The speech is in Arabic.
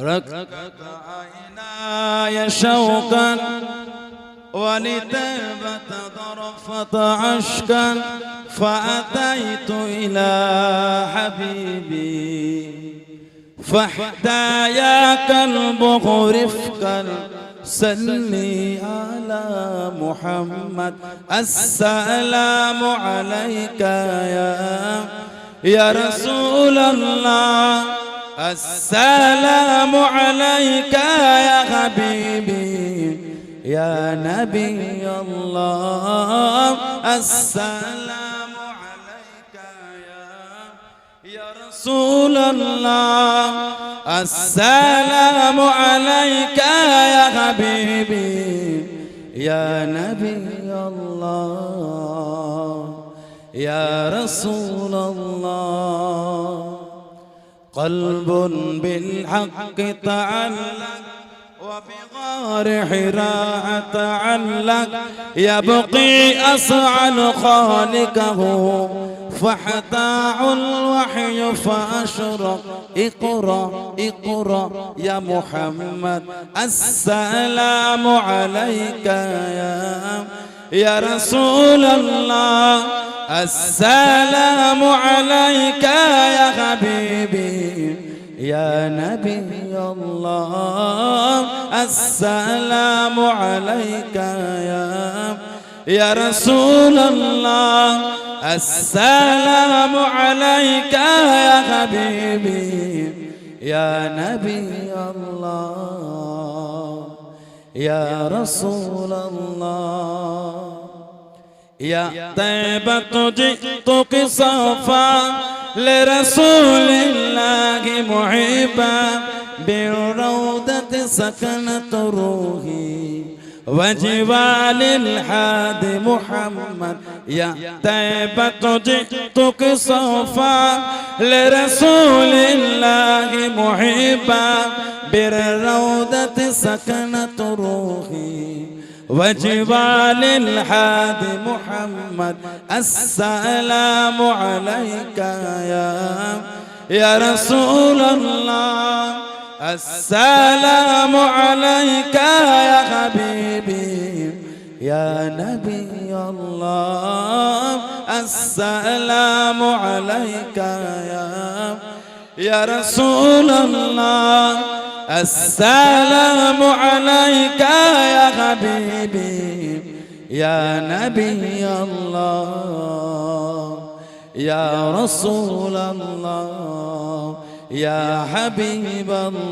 ركت عيناي شوقا ولتابت ضرفة عشقا فأتيت إلى حبيبي فاحتاياك البغ رفقا صلي على محمد السلام عليك يا يا رسول الله السلام عليك يا حبيبي يا نبي الله. السلام عليك يا يا رسول الله. السلام عليك يا حبيبي يا نبي الله. يا رسول الله. قلب بالحق تعلق وبغار حراء تعلق. يبقي أسعى خالقه فحتاع الوحي فأشرق. اقرأ اقرأ يا محمد. السلام عليك يا يا رسول الله. السلام عليك يا حبيبي. يا نبي الله السلام عليك يا يا رسول الله. السلام عليك يا حبيبي. يا نبي الله يا رسول الله. يا طيبة جئتك صفا لرسول الله محبا بالروضة سكنت روحي وجبال الحاد محمد. يا طيبة جئتك صفا لرسول الله محبا بالروضة سكنت روحي وجبال الحاد محمد السلام عليك يا يا رسول الله. السلام عليك يا حبيبي يا نبي الله. السلام عليك يا يا رسول الله. السلام عليك يا حبيبي يا نبي الله يا رسول الله يا حبيب الله.